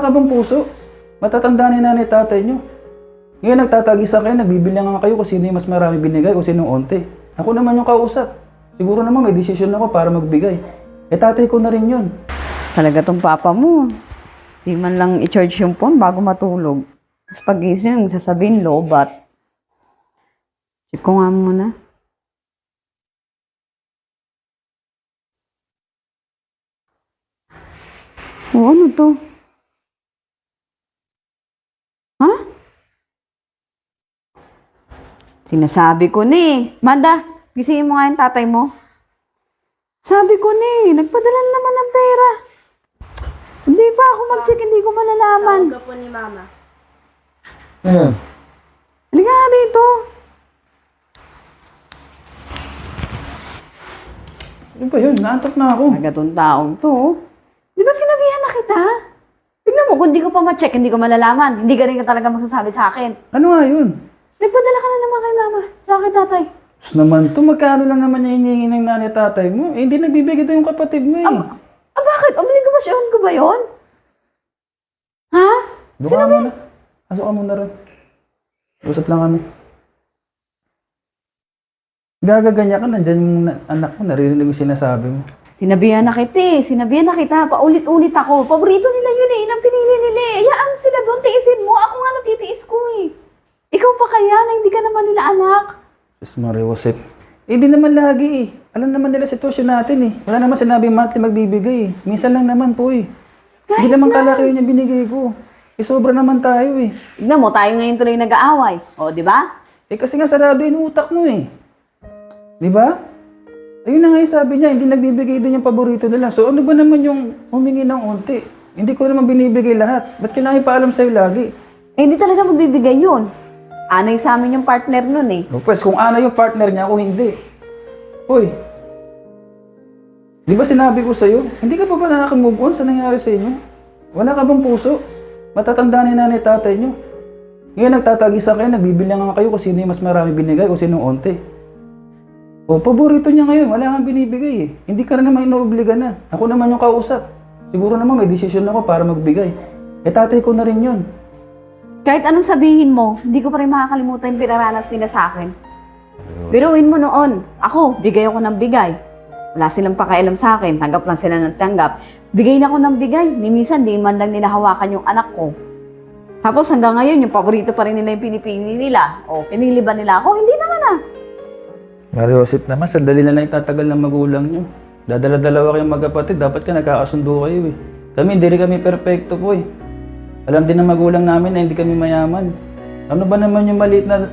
Wala ka bang puso? Matatanda ni nanay tatay nyo. Ngayon nagtatagisa kayo, nagbibilang nga kayo kung sino yung mas marami binigay o sino onti. Ako naman yung kausap. Siguro naman may desisyon ako para magbigay. Eh tatay ko na rin yun. Talaga tong papa mo. Di man lang i-charge yung phone bago matulog. Tapos pagising, sasabihin, lobat. Check ko nga muna. O, ano to? Ha? Sinasabi ko ni. Manda, gisingin mo nga yung tatay mo. Sabi ko ni, nagpadala na naman ng pera. Hindi pa ako mag-check, hindi ko malalaman. Tawag ka po ni Mama. Ayan. Halika nga dito. Ano ba yun? Naantok na ako. Magatong taong to. Di ba sinabihan na kita? Tignan mo, kung hindi ko pa ma-check, hindi ko malalaman. Hindi ka rin ka talaga magsasabi sa akin. Ano nga yun? Nagpadala ka na naman kay mama. Sa akin, tatay. Sus naman to, magkano lang naman yung hinihingi ng nanay tatay mo? Eh, hindi nagbibigay ito yung kapatid mo eh. Ah, bakit? Obligasyon ko ba yon? Ha? Doon ka muna. Pasok ka muna ron. Usap lang kami. Gagaganya ka, nandyan yung na- anak mo, naririnig yung sinasabi mo. Sinabihan na kita eh. Sinabihan na kita. Paulit-ulit ako. Paborito nila yun eh. Inang pinili nila eh. Hayaan mo sila doon. Tiisin mo. Ako nga natitiis ko eh. Ikaw pa kaya na hindi ka naman nila anak? Sus Maria Josep. Eh, naman lagi eh. Alam naman nila sitwasyon natin eh. Wala naman sinabi monthly magbibigay eh. Minsan lang naman po eh. Hindi naman kalaki yun yung binigay ko. Eh, sobra naman tayo eh. Tignan mo, tayo ngayon tuloy nag-aaway. O, di ba? Eh, kasi nga sarado yung utak mo eh. Di ba? Ayun na nga yung sabi niya, hindi nagbibigay din yung paborito nila. So, ano ba naman yung humingi ng unti? Hindi ko naman binibigay lahat. Ba't kailangan ipaalam sa'yo lagi? Eh, hindi talaga magbibigay yun. Anay sa amin yung partner nun eh. O, pues, kung ano yung partner niya, kung hindi. Uy, di ba sinabi ko sa'yo, hindi ka pa ba nakaka-move on sa nangyari sa inyo? Wala ka bang puso? Matatanda ni nanay tatay nyo. Ngayon nagtatagisa kayo, nagbibilangan kayo kung sino yung mas marami binigay o sino onti. O, paborito niya ngayon, wala kang binibigay eh. Hindi ka rin naman inuobliga na. Ako naman yung kausap. Siguro naman may desisyon ako para magbigay. Eh tatay ko na rin yun. Kahit anong sabihin mo, hindi ko pa rin makakalimutan yung pinaranas nila sa akin. Biruin mo noon. Ako, bigay ako ng bigay. Wala silang pakialam sa akin. Tanggap lang sila ng tanggap. Bigay na ako ng bigay. Ni minsan, di man lang nila hawakan yung anak ko. Tapos hanggang ngayon, yung paborito pa rin nila yung pinipili nila. O, pinili ba nila ako? Hindi naman ah. Mario Joseph naman, sandali na lang itatagal ng magulang nyo. Dadala-dalawa kayong magkapatid, dapat ka nagkakasundo kayo eh. Kami, hindi rin kami perfecto po eh. Alam din ng magulang namin na hindi kami mayaman. Ano ba naman yung maliit na,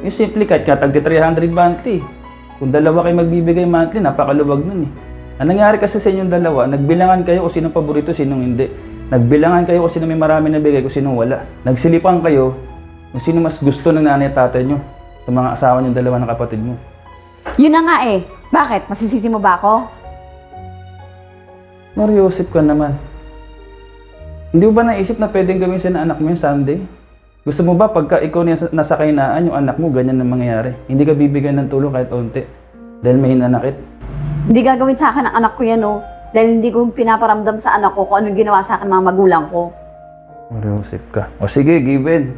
yung simple cut, katag 300 monthly. Kung dalawa kayo magbibigay monthly, napakaluwag nun eh. Ang nangyari kasi sa inyong dalawa, nagbilangan kayo kung sinong paborito, sinong hindi. Nagbilangan kayo kung sino may marami na bigay, kung sinong wala. Nagsilipan kayo kung sino mas gusto ng nanay at tatay nyo sa mga asawa nyo dalawa ng kapatid mo. Yun na nga eh. Bakit? Masisisi mo ba ako? Mario Joseph ka naman. Hindi mo ba naisip na pwedeng gawin siya ng anak mo yung Sunday? Gusto mo ba pagka ikaw na nasa kainaan, yung anak mo, ganyan na mangyayari? Hindi ka bibigyan ng tulong kahit onti. Dahil may hinanakit. Hindi gagawin sa akin ng anak ko yan, oh. Dahil hindi ko pinaparamdam sa anak ko kung anong ginawa sa akin ng mga magulang ko. Mario Joseph ka. O sige, given.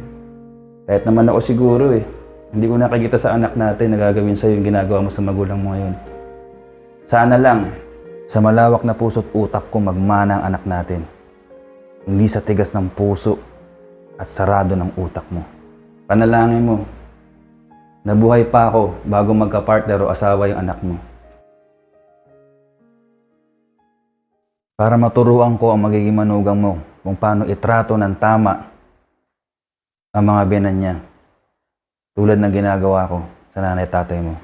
Kahit naman ako siguro eh. Hindi ko nakikita sa anak natin na gagawin sa'yo yung ginagawa mo sa magulang mo ngayon. Sana lang, sa malawak na puso't utak ko magmana ang anak natin. Hindi sa tigas ng puso at sarado ng utak mo. Panalangin mo, nabuhay pa ako bago magka-partner o asawa yung anak mo. Para maturuan ko ang magiging manugang mo kung paano itrato ng tama ang mga biyanan niya. Tulad ng ginagawa ko sa nanay at tatay mo.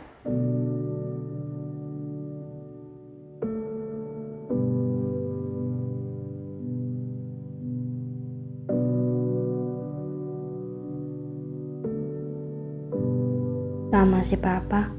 Tama si Papa.